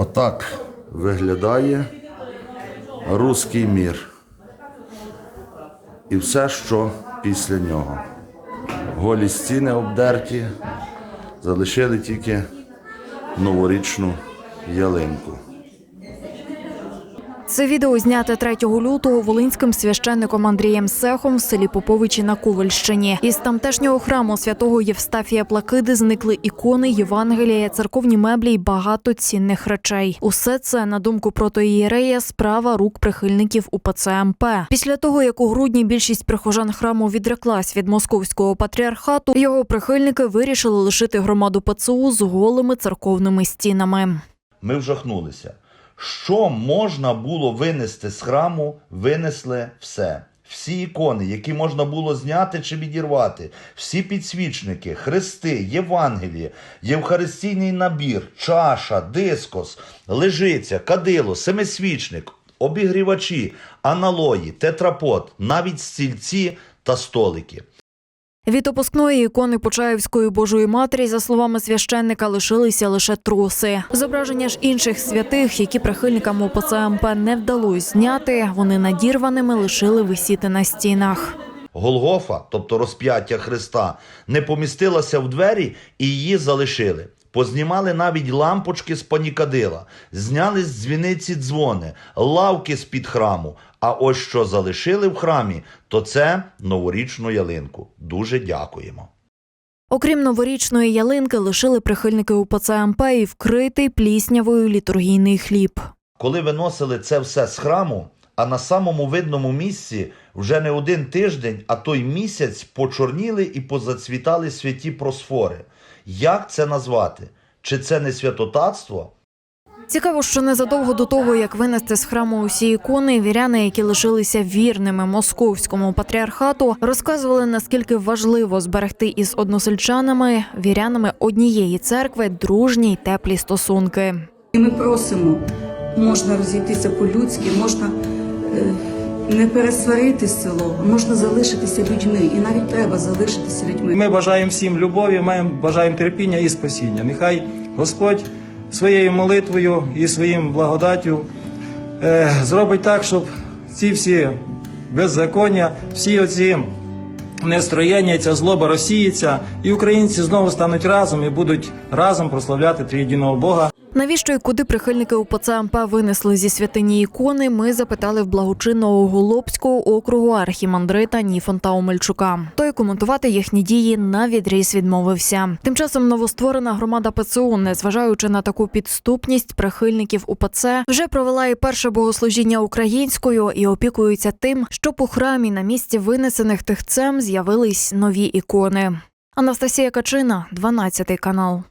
Отак виглядає руський мір. І все, що після нього. Голі стіни обдерті, залишили тільки новорічну ялинку. Це відео зняте 3 лютого волинським священником Андрієм Сехом в селі Поповичі на Ковальщині. Із тамтешнього храму святого Євстафія Плакиди зникли ікони, Євангелія, церковні меблі й багато цінних речей. Усе це, на думку протоієрея, справа рук прихильників УПЦ МП. Після того, як у грудні більшість прихожан храму відреклась від московського патріархату, його прихильники вирішили лишити громаду ПЦУ з голими церковними стінами. Ми вжахнулися. Що можна було винести з храму, винесли все. Всі ікони, які можна було зняти чи відірвати, всі підсвічники, хрести, Євангеліє, євхаристійний набір, чаша, дискос, лежиця, кадило, семисвічник, обігрівачі, аналої, тетрапот, навіть стільці та столики. Від опускної ікони Почаївської Божої Матері, за словами священника, лишилися лише труси. Зображення ж інших святих, які прихильникам ОПЦМП не вдалося зняти, вони надірваними лишили висіти на стінах. Голгофа, тобто розп'яття Христа, не помістилася в двері і її залишили. Познімали навіть лампочки з панікадила, зняли з дзвіниці дзвони, лавки з-під храму. А ось що залишили в храмі, то це новорічну ялинку. Дуже дякуємо. Окрім новорічної ялинки, лишили прихильники УПЦ МП і вкритий пліснявою літургійний хліб. Коли виносили це все з храму, а на самому видному місці вже не один тиждень, а той місяць почорніли і позацвітали святі просфори. Як це назвати? Чи це не святотатство? Цікаво, що незадовго до того, як винести з храму усі ікони, віряни, які лишилися вірними московському патріархату, розказували наскільки важливо зберегти із односельчанами, вірянами однієї церкви, дружні й теплі стосунки. І ми просимо, можна розійтися по-людськи, можна е, не пересварити село, можна залишитися людьми, і навіть треба залишитися людьми. Ми бажаємо всім любові, маємо бажаємо терпіння і спасіння. Нехай Господь своєю молитвою і своїм благодаттю е, зробить так, щоб ці всі беззаконня, всі оці нестроєння, ця злоба розсіється, і українці знову стануть разом і будуть разом прославляти трієдиного Бога. Навіщо і куди прихильники УПЦ МП винесли зі святині ікони? Ми запитали в благочинного Голобського округу архімандрита Ніфонта Омельчука. Той коментувати їхні дії на відріз відмовився. Тим часом новостворена громада ПЦУ, незважаючи на таку підступність прихильників УПЦ, вже провела і перше богослужіння українською і опікується тим, щоб у храмі на місці винесених тихцем з'явились нові ікони. Анастасія Качина, 12 канал.